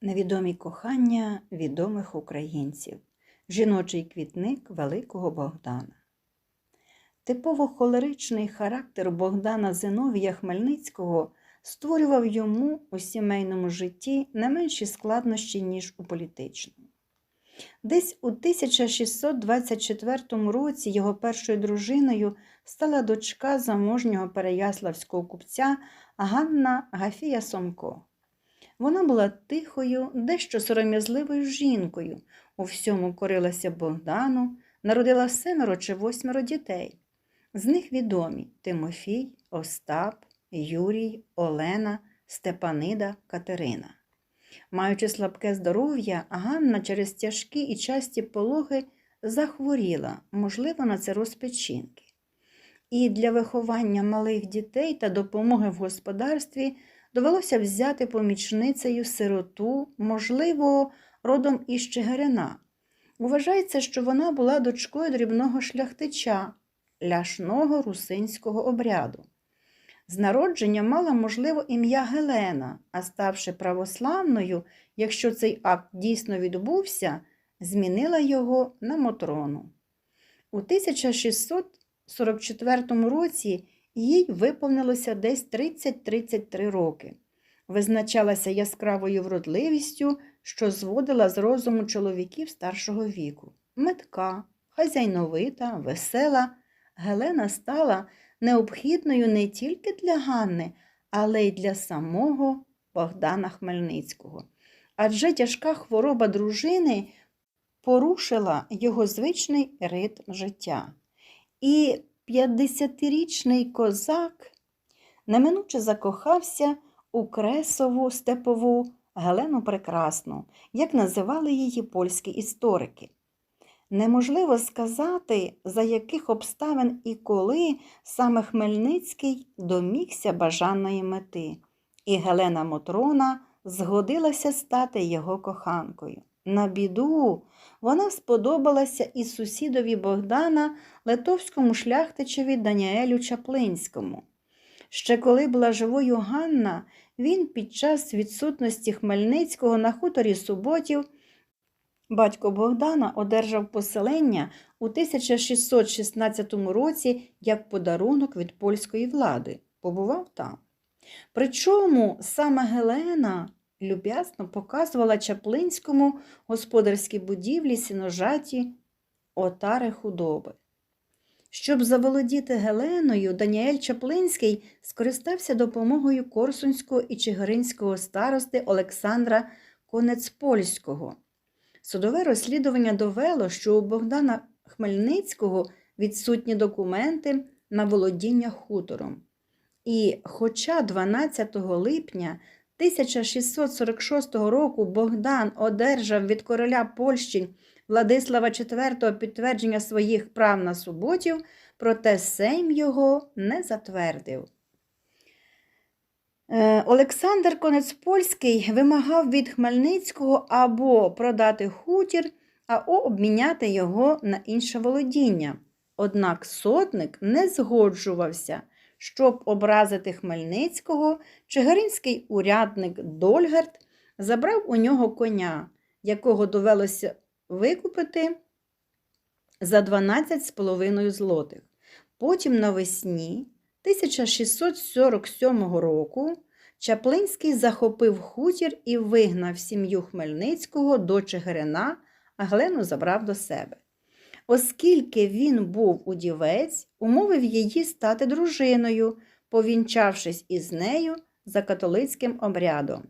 Невідомі кохання відомих українців. Жіночий квітник Великого Богдана. Типово холеричний характер Богдана Зиновія Хмельницького створював йому у сімейному житті не менші складнощі, ніж у політичному. Десь у 1624 році його першою дружиною стала дочка заможнього переяславського купця Ганна Гафія Сомко. Вона була тихою, дещо сором'язливою жінкою, у всьому корилася Богдану, народила семеро чи восьмеро дітей. З них відомі Тимофій, Остап, Юрій, Олена, Степанида, Катерина. Маючи слабке здоров'я, Ганна через тяжкі і часті пологи захворіла, можливо, на цироз печінки. І для виховання малих дітей та допомоги в господарстві довелося взяти помічницею сироту, можливо, родом із Чигирина. Вважається, що вона була дочкою дрібного шляхтича, ляшного русинського обряду. З народження мала, можливо, ім'я Гелена, а ставши православною, якщо цей акт дійсно відбувся, змінила його на Мотрону. У 1644 році їй виповнилося десь 30-33 роки. Визначалася яскравою вродливістю, що зводила з розуму чоловіків старшого віку. Метка, хазяйновита, весела, Гелена стала необхідною не тільки для Ганни, але й для самого Богдана Хмельницького. Адже тяжка хвороба дружини порушила його звичний ритм життя. І 50-річний козак неминуче закохався у кресову степову Гелену Прекрасну, як називали її польські історики. Неможливо сказати, за яких обставин і коли саме Хмельницький домігся бажаної мети, і Гелена Мотрона згодилася стати його коханкою. На біду вона сподобалася і сусідові Богдана Литовському шляхтичеві Даніелю Чаплинському. Ще коли була живою Ганна, він під час відсутності Хмельницького на хуторі Суботів Батько Богдана одержав поселення у 1616 році як подарунок від польської влади, побував там. Причому саме Гелена люб'язно показувала Чаплинському господарські будівлі сіножаті отари худоби. Щоб заволодіти Геленою, Даніель Чаплинський скористався допомогою Корсунського і Чигиринського старости Олександра Конецпольського. Судове розслідування довело, що у Богдана Хмельницького відсутні документи на володіння хутором. І хоча 12 липня 1646 року Богдан одержав від короля Польщі Владислава IV підтвердження своїх прав на суботів, проте Сейм його не затвердив. Е, Олександр Конецпольський вимагав від Хмельницького або продати хутір, або обміняти його на інше володіння. Однак сотник не згоджувався, щоб образити Хмельницького, чигиринський урядник Дольгерт забрав у нього коня, якого довелося викупити за 12,5 злотих. Потім навесні 1647 року Чаплинський захопив хутір і вигнав сім'ю Хмельницького до Чигирина, а Глену забрав до себе. Оскільки він був удівець, умовив її стати дружиною, повінчавшись із нею за католицьким обрядом.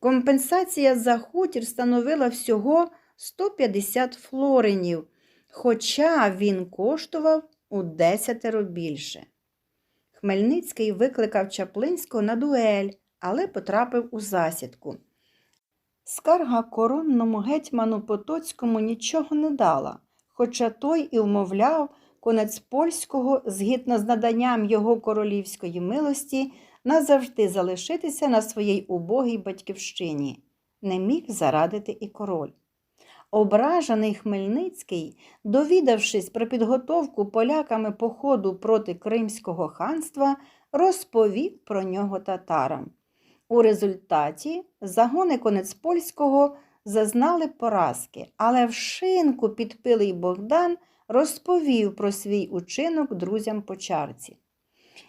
Компенсація за хутір становила всього 150 флоринів, хоча він коштував у десятеро більше. Хмельницький викликав Чаплинського на дуель, але потрапив у засідку. Скарга коронному гетьману Потоцькому нічого не дала, хоча той і вмовляв конець польського, згідно з наданням його королівської милості, назавжди залишитися на своїй убогій батьківщині. Не міг зарадити і король. Ображений Хмельницький, довідавшись про підготовку поляками походу проти Кримського ханства, розповів про нього татарам. У результаті загони Конецпольського зазнали поразки, але в шинку підпилий Богдан розповів про свій учинок друзям по чарці.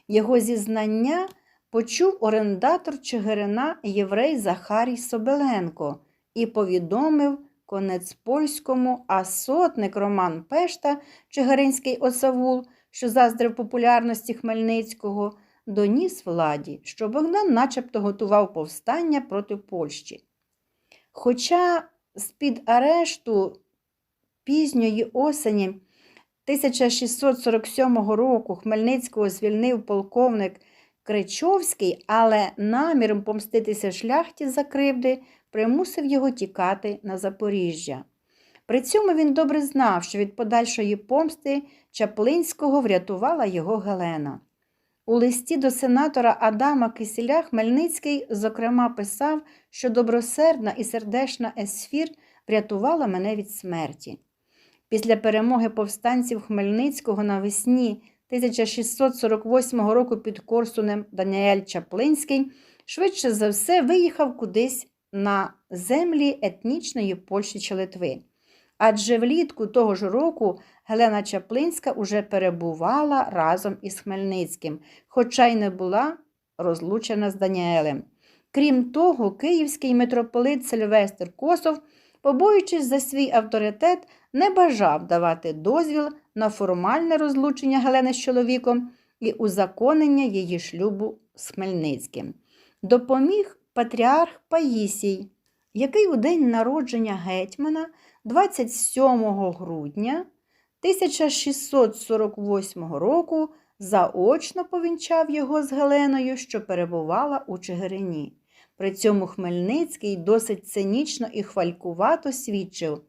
Його зізнання почув орендатор Чигирина єврей Захарій Собеленко і повідомив Конецпольському, а сотник Роман Пешта, Чигиринський осавул, що заздрив популярності Хмельницького, доніс владі, що Богдан начебто готував повстання проти Польщі. Хоча з-під арешту пізньої осені 1647 року Хмельницького звільнив полковник Кричовський, але наміром помститися шляхті за кривди примусив його тікати на Запоріжжя. При цьому він добре знав, що від подальшої помсти Чаплинського врятувала його Гелена. У листі до сенатора Адама Кисіля Хмельницький, зокрема, писав, що добросердна і сердешна Есфір врятувала мене від смерті. Після перемоги повстанців Хмельницького навесні 1648 року під Корсунем Даніель Чаплинський швидше за все виїхав кудись на землі етнічної Польщі чи Литви. Адже влітку того ж року Гелена Чаплинська уже перебувала разом із Хмельницьким, хоча й не була розлучена з Даніелем. Крім того, київський митрополит Сильвестр Косов, побоюючись за свій авторитет, не бажав давати дозвіл на формальне розлучення Гелени з чоловіком і узаконення її шлюбу з Хмельницьким. Допоміг патріарх Паїсій, який у день народження гетьмана 27 грудня 1648 року заочно повінчав його з Геленою, що перебувала у Чигирині. При цьому Хмельницький досить цинічно і хвалькувато свідчив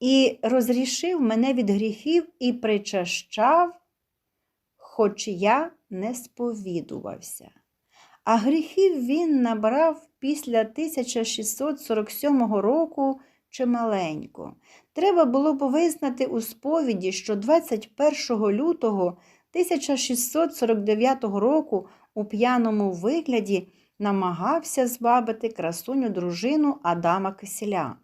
і розрішив мене від гріхів і причащав, хоч я не сповідувався. А гріхів він набрав після 1647 року чималенько. Треба було визнати у сповіді, що 21 лютого 1649 року у п'яному вигляді намагався збабити красуню дружину Адама Кисіля,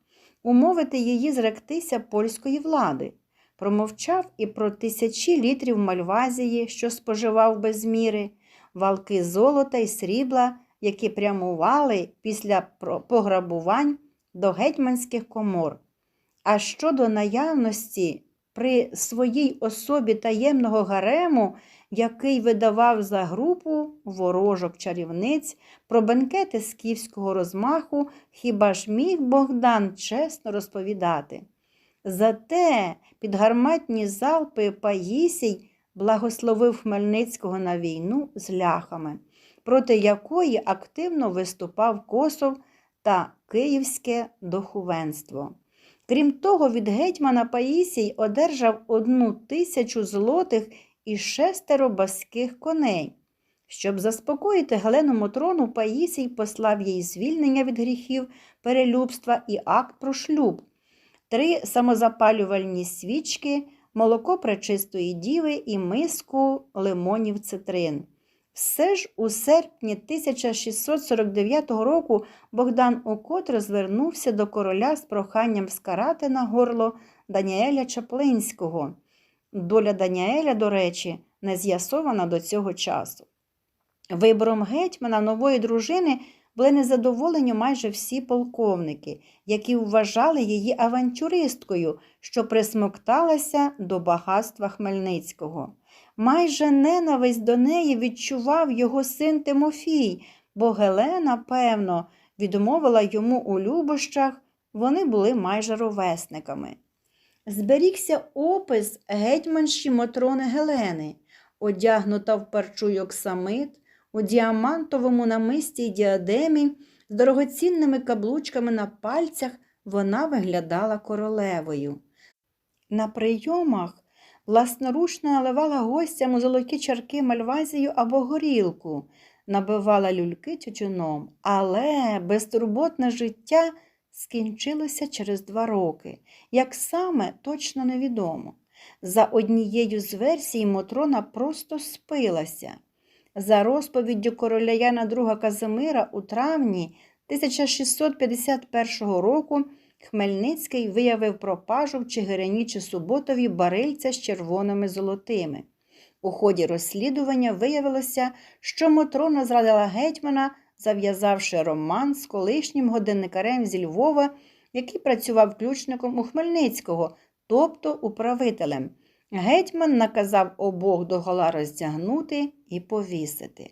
умовити її зректися польської влади. Промовчав і про тисячі літрів мальвазії, що споживав без міри, валки золота і срібла, які прямували після пограбувань до гетьманських комор. А щодо наявності при своїй особі таємного гарему, який видавав за групу ворожок чарівниць про бенкети скіфського розмаху, хіба ж міг Богдан чесно розповідати? Зате під гарматні залпи Паїсій благословив Хмельницького на війну з ляхами, проти якої активно виступав Косов та Київське духовенство. Крім того, від гетьмана Паїсій одержав одну тисячу злотих і шестеро баських коней. Щоб заспокоїти Галену Мотрону, Паїсій послав їй звільнення від гріхів, перелюбства і акт про шлюб, три самозапалювальні свічки, молоко пречистої діви і миску лимонів цитрин. Все ж у серпні 1649 року Богдан укотре звернувся до короля з проханням скарати на горло Даніеля Чаплинського. Доля Даніеля, до речі, не з'ясована до цього часу. Вибором гетьмана нової дружини були незадоволені майже всі полковники, які вважали її авантюристкою, що присмокталася до багатства Хмельницького. Майже ненависть до неї відчував його син Тимофій, бо Гелена, певно, відмовила йому у любощах, вони були майже ровесниками. Зберігся опис гетьманші Мотрони Гелени, одягнута в парчуйок самит, у діамантовому намисті й діадемі, з дорогоцінними каблучками на пальцях вона виглядала королевою. На прийомах власноручно наливала гостям у золоті чарки мальвазію або горілку, набивала люльки тютюном, але безтурботне життя скінчилося через два роки. Як саме, точно невідомо. За однією з версій Мотрона просто спилася. За розповіддю короля Яна II Казимира у травні 1651 року Хмельницький виявив пропажу в Чигирині чи Суботові барильця з червоними золотими. У ході розслідування виявилося, що Мотрона зрадила гетьмана, зав'язавши роман з колишнім годинникарем зі Львова, який працював ключником у Хмельницького, тобто управителем. Гетьман наказав обох догола роздягнути і повісити.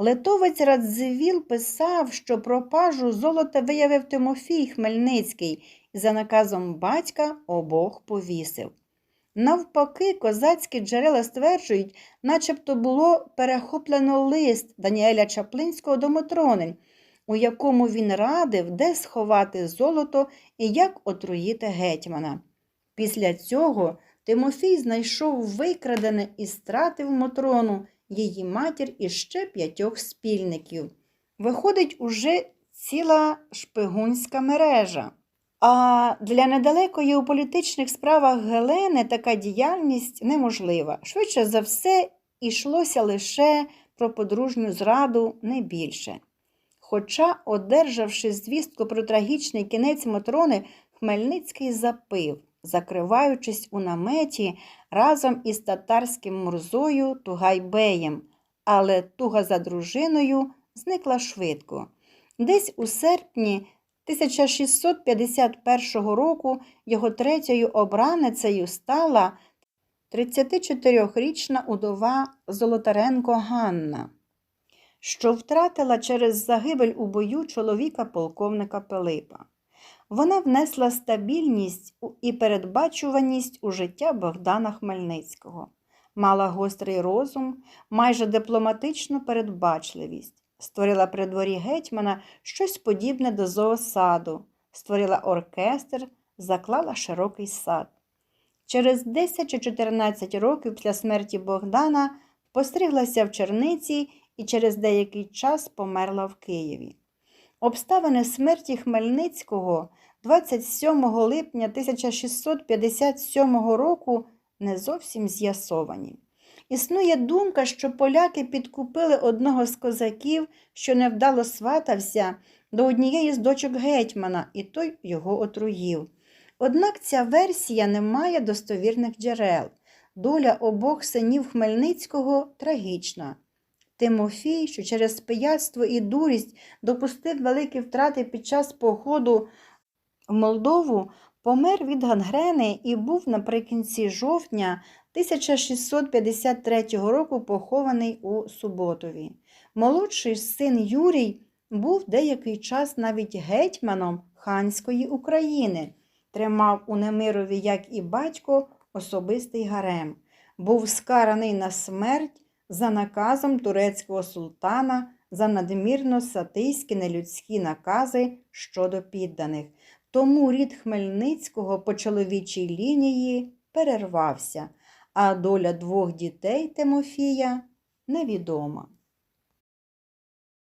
Литовець Радзивіл писав, що пропажу золота виявив Тимофій Хмельницький і за наказом батька обох повісив. Навпаки, козацькі джерела стверджують, начебто було перехоплено лист Даніеля Чаплинського до Мотрони, у якому він радив, де сховати золото і як отруїти гетьмана. Після цього Тимофій знайшов викрадене і стратив Мотрону, її матір і ще п'ятьох спільників. Виходить уже ціла шпигунська мережа. А для недалекої у політичних справах Гелени така діяльність неможлива. Швидше за все, йшлося лише про подружню зраду, не більше. Хоча, одержавши звістку про трагічний кінець Матрони, Хмельницький запив, закриваючись у наметі разом із татарським мурзою Тугайбеєм, але туга за дружиною зникла швидко. Десь у серпні 1651 року його третьою обраницею стала 34-річна удова Золотаренко Ганна, що втратила через загибель у бою чоловіка полковника Пилипа. Вона внесла стабільність і передбачуваність у життя Богдана Хмельницького, мала гострий розум, майже дипломатичну передбачливість створила при дворі гетьмана щось подібне до зоосаду, створила оркестр, заклала широкий сад. Через 10 чи 14 років після смерті Богдана постриглася в Черниці і через деякий час померла в Києві. Обставини смерті Хмельницького 27 липня 1657 року не зовсім з'ясовані. Існує думка, що поляки підкупили одного з козаків, що невдало сватався до однієї з дочок гетьмана, і той його отруїв. Однак ця версія не має достовірних джерел. Доля обох синів Хмельницького трагічна. Тимофій, що через пияцтво і дурість допустив великі втрати під час походу в Молдову, помер від гангрени і був наприкінці жовтня 1653 року похований у Суботові. Молодший син Юрій був деякий час навіть гетьманом ханської України, тримав у Немирові, як і батько, особистий гарем, був скараний на смерть за наказом турецького султана за надмірно сатийські нелюдські накази щодо підданих. Тому рід Хмельницького по чоловічій лінії перервався, а доля двох дітей Тимофія невідома.